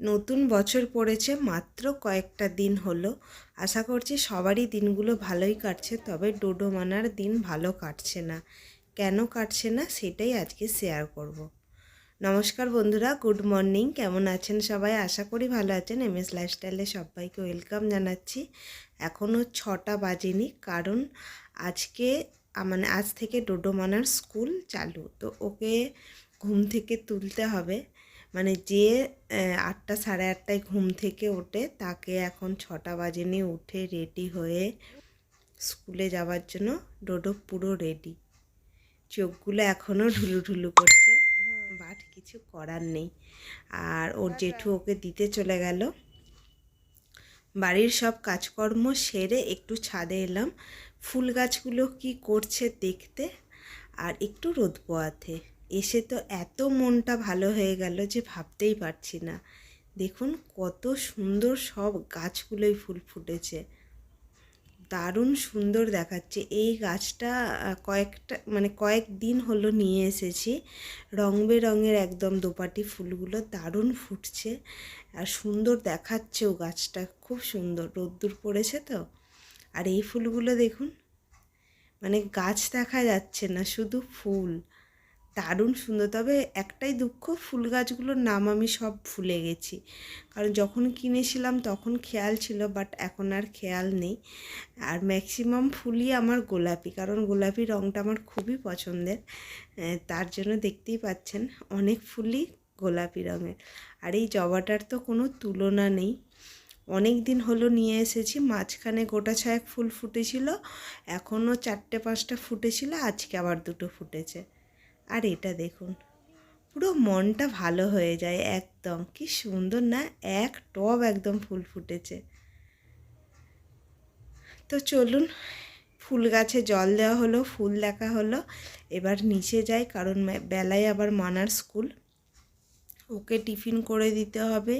নতুন বছর পড়েছে, মাত্র কয়েকটা দিন হলো। আশা করছি সবারই দিনগুলো ভালোই কাটছে, তবে ডোডো মানার দিন ভালো কাটছে না। কেন কাটছে না সেটাই আজকে শেয়ার করব। নমস্কার বন্ধুরা গুড মর্নিং কেমন আছেন সবাই? আশা করি ভালো আছেন। এম এস লাইফস্টাইলে সবাইকে ওয়েলকাম জানাচ্ছি। এখনও ছটা বাজেনি, কারণ আজকে মানে আজ থেকে ডোডো মানার স্কুল চালু। তো ওকে ঘুম থেকে তুলতে হবে। মানে যে আটটা সাড়ে আটটায় ঘুম থেকে ওঠে তাকে এখন ছটা বাজে নিয়ে উঠে রেডি হয়ে স্কুলে যাওয়ার জন্য ডোডো পুরো রেডি চোখগুলো এখনও ঢুলু ঢুলু করছে বাট কিছু করার নেই। আর ওর জেঠু ওকে দিতে চলে গেল। বাড়ির সব কাজকর্ম সেরে একটু ছাদে এলাম। ফুল গাছগুলো কি করছে দেখতে আর একটু রোদ পোয়াতে। এসে তো এত মনটা ভালো হয়ে গেল যে ভাবতেই পারছি না। দেখুন কত সুন্দর সব গাছগুলোই ফুল ফুটেছে। দারুণ সুন্দর দেখাচ্ছে। এই গাছটা কয়েকটা মানে কয়েক দিন হলো নিয়ে এসেছি। রং বেরঙের একদম দোপাটি ফুলগুলো দারুণ ফুটছে। আর সুন্দর দেখাচ্ছেও গাছটা, খুব সুন্দর। রোদ্দুর পড়েছে তো। আর এই ফুলগুলো দেখুন মানে গাছ দেখা যাচ্ছে না, শুধু ফুল। দারুণ সুন্দর। তবে একটাই দুঃখ, ফুল গাছগুলোর নাম আমি সব ভুলে গেছি। কারণ যখন কিনেছিলাম তখন খেয়াল ছিল বাট এখন আর খেয়াল নেই। আর ম্যাক্সিমাম ফুলই আমার গোলাপি, কারণ গোলাপি রঙটা আমার খুবই পছন্দের। তার জন্য দেখতেই পাচ্ছেন, অনেক ফুলই গোলাপি রঙের। আর এই জবাটার তো কোনো তুলনা নেই। অনেক দিন হলো নিয়ে এসেছি, মাঝখানে গোটা ছয়েক ফুল ফুটেছিল, এখনও চারটে পাঁচটা ফুটেছিল, আজকে আবার দুটো ফুটেছে। আর এটা দেখুন, পুরো মনটা ভালো হয়ে যায় একদম। কি সুন্দর না? এক টব একদম ফুল ফুটেছে। তো চলুন, ফুল গাছে জল দেওয়া হলো, ফুল দেখা হলো। এবার নিচে যাই, কারণ বেলায় আবার মানার স্কুল। ওকে টিফিন করে দিতে হবে,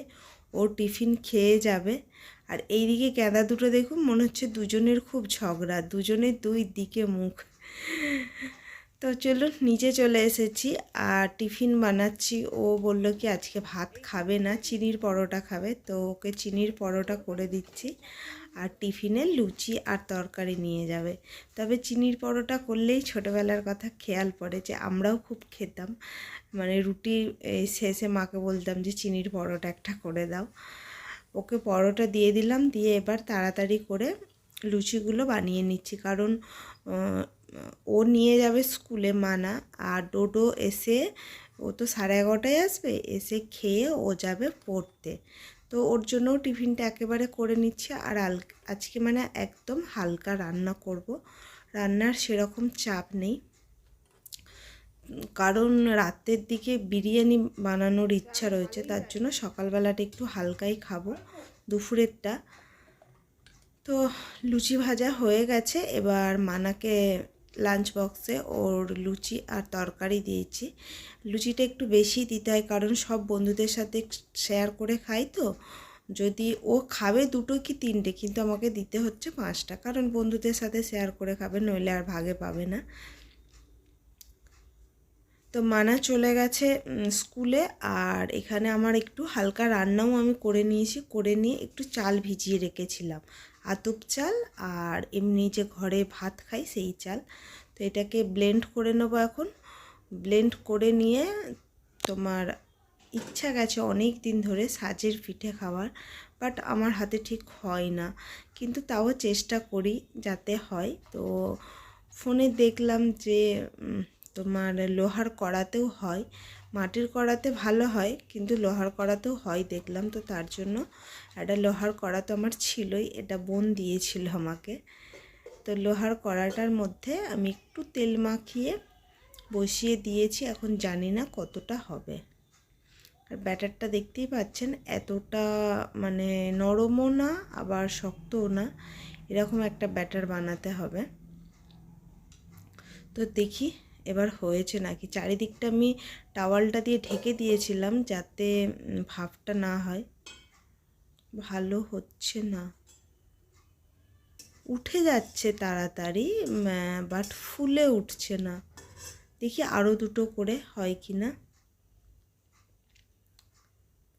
ও টিফিন খেয়ে যাবে। আর এইদিকে গাঁদা দুটো দেখুন, মনে হচ্ছে দুজনের খুব ঝগড়া, দুজনের দুই দিকে মুখ। তো চলুন নিচে চলে এসেছি আর টিফিন বানাচ্ছি। ও বলল কি, আজকে ভাত খাবে না, চিনির পরোটা খাবে। তো ওকে চিনির পরোটা করে দিচ্ছি আর টিফিনে লুচি আর তরকারি নিয়ে যাবে। তবে চিনির পরোটা করলেই ছোটোবেলার কথা খেয়াল পড়ে যে আমরাও খুব খেতাম। মানে রুটি শেষে মাকে বলতাম যে, চিনির পরোটা একটা করে দাও। ওকে পরোটা দিয়ে দিলাম, দিয়ে এবার তাড়াতাড়ি করে লুচিগুলো বানিয়ে নিচ্ছি। কারণ ও নিয়ে যাবে স্কুলে মানা, আর ডোডো এসে, ও তো সাড়ে এগারোটায় আসবে, এসে খেয়ে ও যাবে পড়তে। তো ওর জন্যও টিফিনটা একেবারে করে নিচ্ছি, আর আজকে মানে একদম হালকা রান্না করব। রান্নার সেরকম চাপ নেই। কারণ রাতের দিকে বিরিয়ানি বানানোর ইচ্ছা রয়েছে, তার জন্য সকালবেলাটা একটু হালকাই খাব, দুপুরেরটা। তো লুচি ভাজা হয়ে গেছে, এবার মানাকে লাঞ্চ বক্সে ওর লুচি আর তরকারি দিয়েছি। লুচিটা একটু বেশি দিতে হয়, কারণ সব বন্ধুদের সাথে শেয়ার করে খাই তো। যদি ও খাবে দুটো কি তিনটে, কিন্তু আমাকে দিতে হচ্ছে পাঁচটা। কারণ বন্ধুদের সাথে শেয়ার করে খাবে, নইলে আর ভাগে পাবে না। তো মানা চলে গেছে স্কুলে আর এখানে আমার একটু হালকা রান্নাও আমি করে নিয়েছি, করে নিয়ে একটু চাল ভিজিয়ে রেখেছিলাম। আতপ চাল আর এমনি যে ঘরে ভাত খাই সেই চাল। তো এটাকে ব্লেন্ড করে নেব এখন। ব্লেন্ড করে নিয়ে তোমার ইচ্ছা গেছে অনেক দিন ধরে সাজের পিঠে খাওয়ার বাট আমার হাতে ঠিক হয় না। কিন্তু তাও চেষ্টা করি যাতে হয়। তো ফোনে দেখলাম যে তোমার লোহার কড়াতেও হয়, মাটির কড়াতে ভালো হয়, কিন্তু লোহার কড়াতেও হয় দেখলাম তো তার জন্য। একটা লোহার কড়া তো আমার ছিলই, এটা বোন দিয়েছিল আমাকে। তো লোহার কড়াটার মধ্যে আমি একটু তেল মাখিয়ে বসিয়ে দিয়েছি, এখন জানি না কতটা হবে। আর ব্যাটারটা দেখতেই পাচ্ছেন, এতটা মানে নরমও না, আবার শক্তও না, এরকম একটা ব্যাটার বানাতে হবে। তো দেখি এবার হয়েছে নাকি? চারিদিকটা আমি টাওয়ালটা দিয়ে ঢেকে দিয়েছিলাম যাতে ভাবটা না হয়। ভালো হচ্ছে না। উঠে যাচ্ছে তাড়াতাড়ি বাট ফুলে উঠছে না। দেখি আরও দুটো করে হয় কি না।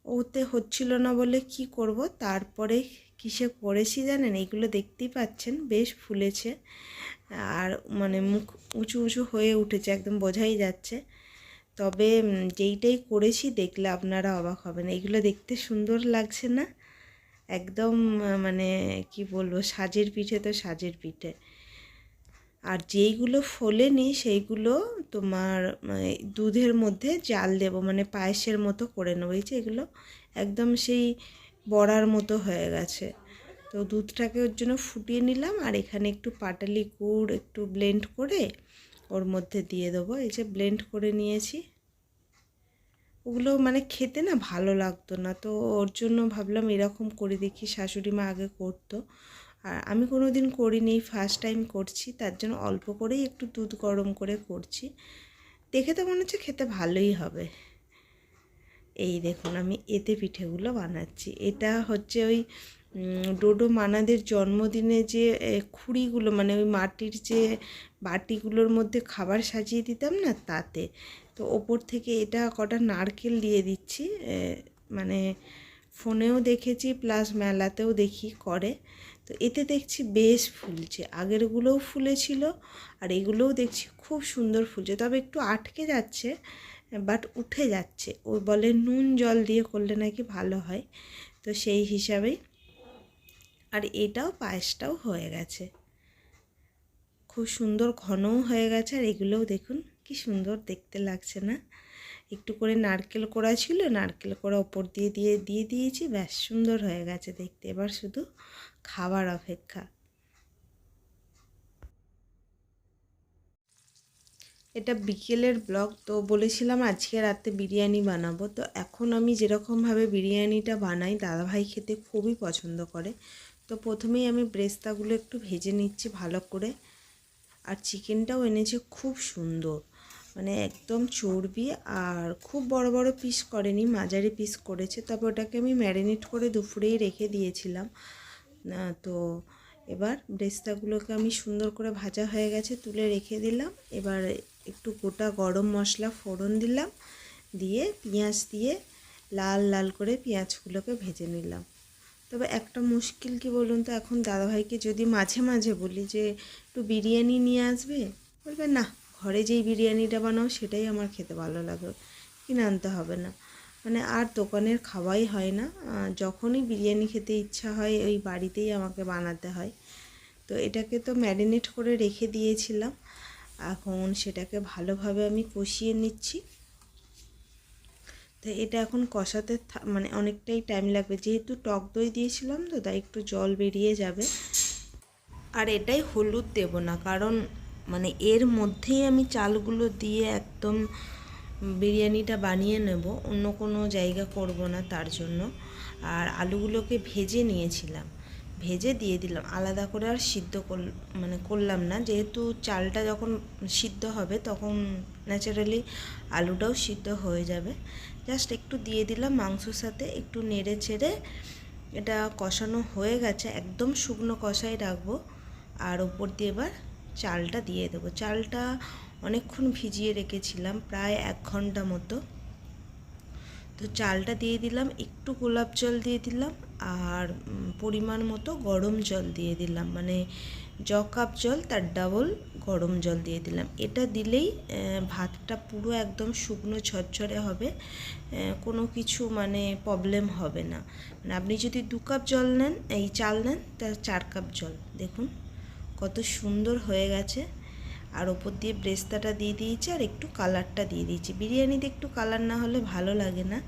ওতে হচ্ছিল না বলে কি করব? তারপরে কিসে করেছি জানেন? এইগুলো দেখতেই পাচ্ছেন বেশ ফুলেছে। আর মানে মুখ উঁচু উঁচু হয়ে উঠেছে একদম বোঝাই যাচ্ছে। তবে যেইটাই করেছি দেখলে আপনারা অবাক হবেন। এইগুলো দেখতে সুন্দর লাগছে না? একদম মানে কি বলব সাজের পিঠে তো সাজের পিঠে। আর যেইগুলো ফোলেনি সেইগুলো তোমার মানে, দুধের মধ্যে জাল দেবো মানে পায়েসের মতো করে নেব। এই যে এগুলো একদম সেই বড়ার মতো হয়ে গেছে। তো দুধটাকে ওর জন্য ফুটিয়ে নিলাম আর এখানে একটু পাটালি গুড় একটু ব্লেন্ড করে ওর মধ্যে দিয়ে দেবো। এই যে ব্লেন্ড করে নিয়েছি। ওগুলো মানে খেতে না ভালো লাগতো না। তো ওর জন্য ভাবলাম এরকম করে দেখি শাশুড়ি মা আগে করতো। আর আমি কোনো দিন করিনি ফার্স্ট টাইম করছি, তার জন্য অল্প করেই একটু দুধ গরম করে করছি। দেখে তো মনে হচ্ছে খেতে ভালোই হবে। এই দেখুন আমি এতে পিঠেগুলো বানাচ্ছি। এটা হচ্ছে ওই ডোডো মানাদের জন্মদিনে যে খুঁড়িগুলো মানে ওই মাটির যে বাটিগুলোর মধ্যে খাবার সাজিয়ে দিতাম না তাতে। তো ওপর থেকে এটা কটা নারকেল দিয়ে দিচ্ছি মানে ফোনেও দেখেছি, প্লাস মেলাতেও দেখি করে। তো এতে দেখছি বেশ ফুলছে, আগেরগুলোও ফুলেছিল, আর এগুলোও দেখছি খুব সুন্দর ফুলছে। তবে একটু আটকে যাচ্ছে বাট উঠে যাচ্ছে। ও বলে, নুন জল দিয়ে করলে নাকি ভালো হয়? তো সেই হিসাবেই আর এটাও পায়েসটাও হয়ে গেছে। খুব সুন্দর ঘনও হয়ে গেছে। আর এগুলোও দেখুন, কি সুন্দর দেখতে লাগছে না? একটু করে নারকেল করা ছিল, নারকেল করা ওপর দিয়ে দিয়ে দিয়ে দিয়েছি। ব্যাস, সুন্দর হয়ে গেছে দেখতে। এবার শুধু খাবার অপেক্ষা। এটা বিকেলের ব্লগ, তো বলেছিলাম আজকে রাতে বিরিয়ানি বানাবো। তো এখন আমি যেরকমভাবে বিরিয়ানিটা বানাই, দাদাভাই খেতে খুবই পছন্দ করে। তো প্রথমেই আমি ব্রেস্তাগুলো একটু ভেজে নিচ্ছি ভালো করে। আর চিকেনটাও এনেছে খুব সুন্দর। মানে একদম চর্বি আর খুব বড় বড় পিস করেনি, মাঝারি পিস করেছে। তবে ওটাকে আমি ম্যারিনেট করে দুপুরেই রেখে দিয়েছিলাম। তো এবার ব্রেস্তাগুলোকে আমি সুন্দর করে ভাজা হয়ে গেছে, তুলে রেখে দিলাম। এবার একটু গোটা গরম মশলা ফোড়ন দিলাম, দিয়ে পেঁয়াজ দিয়ে লাল লাল করে পেঁয়াজগুলোকে ভেজে নিলাম। তবে একটা মুশকিল কি বলুন তো, এখন দাদাভাইকে যদি মাঝে মাঝে বলি যে, একটু বিরিয়ানি নিয়ে আসবে? বলবে, না, ঘরে যেই বিরিয়ানিটা বানাও সেটাই আমার খেতে ভালো লাগে, কিনে আনতে হবে না। মানে আর দোকানের খাওয়াই হয় না যখনই বিরিয়ানি খেতে ইচ্ছা হয় ওই বাড়িতেই আমাকে বানাতে হয়। তো এটাকে তো ম্যারিনেট করে রেখে দিয়েছিলাম। এখন সেটাকে ভালোভাবে আমি কষিয়ে নিচ্ছি। তো এটা এখন কষাতে মানে অনেকটাই টাইম লাগবে। যেহেতু টক দই দিয়েছিলাম তো, তাই একটু জল বেরিয়ে যাবে। আর এটাই হলুদ দেব না, কারণ মানে এর মধ্যেই আমি চালগুলো দিয়ে একদম বিরিয়ানিটা বানিয়ে নেব। অন্য কোনো জায়গা করব না তার জন্য। আর আলুগুলোকে ভেজে নিয়েছিলাম। ভেজে দিয়ে দিলাম। আলাদা করে আর সিদ্ধ কর মানে করলাম না। যেহেতু চালটা যখন সিদ্ধ হবে, তখন ন্যাচারালি আলুটাও সিদ্ধ হয়ে যাবে। জাস্ট একটু দিয়ে দিলাম মাংসর সাথে, একটু নেড়ে ছেড়ে এটা কষানো হয়ে গেছে। একদম শুকনো কষাই রাখব। আর ওপর দিয়ে এবার চালটা দিয়ে দেবো। চালটা অনেকক্ষণ ভিজিয়ে রেখেছিলাম, প্রায় এক ঘণ্টা মতো। তো চালটা দিয়ে দিলাম, একটু গোলাপ জল দিয়ে দিলাম আর পরিমাণ মতো গরম জল দিয়ে দিলাম। মানে জ কাপ জল তার ডাবল গরম জল দিয়ে দিলাম। এটা দিলেই ভাতটা পুরো একদম শুকনো ঝরঝরে হবে কোনো কিছু মানে প্রবলেম হবে না। মানে আপনি যদি দু কাপ জল নেন, এই চাল নেন, তার চার কাপ জল। দেখুন কত সুন্দর হয়ে গেছে। আর ওপর দিয়ে ব্রেস্তাটা দিয়ে দিয়েছি আর একটু কালারটা দিয়ে দিয়েছি। বিরিয়ানিতে একটু কালার না হলে ভালো লাগে না।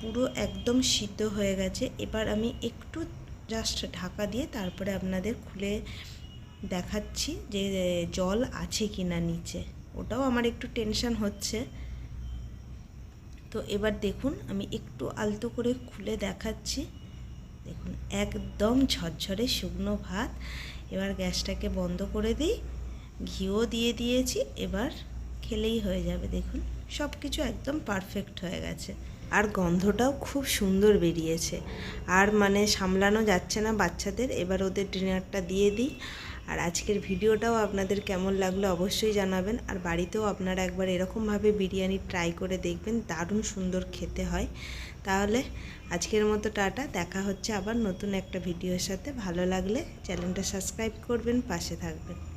পুরো একদম সিদ্ধ হয়ে গেছে। এবার আমি একটু জাস্ট ঢাকা দিয়ে তারপরে আপনাদের খুলে দেখাচ্ছি যে জল আছে কি না নিচে। ওটাও আমার একটু টেনশন হচ্ছে। তো এবার দেখুন, আমি একটু আলতো করে খুলে দেখাচ্ছি। দেখুন, একদম ঝরঝরে শুকনো ভাত। এবার গ্যাসটাকে বন্ধ করে দিই। ঘিও দিয়ে দিয়েছি, এবার খেলেই হয়ে যাবে। দেখুন সব কিছু একদম পারফেক্ট হয়ে গেছে। আর গন্ধটাও খুব সুন্দর বেরিয়েছে। আর মানে সামলানো যাচ্ছে না বাচ্চাদের, এবার ওদের ডিনারটা দিয়ে দিই। আর আজকের ভিডিওটাও আপনাদের কেমন লাগল অবশ্যই জানাবেন। আর বাড়িতেও আপনারা একবার এরকমভাবে বিরিয়ানি ট্রাই করে দেখবেন, দারুণ সুন্দর খেতে হয়। তাহলে আজকের মতো টাটা, দেখা হচ্ছে আবার নতুন একটা ভিডিওর সাথে। ভালো লাগলে চ্যানেলটা সাবস্ক্রাইব করবেন, পাশে থাকবেন।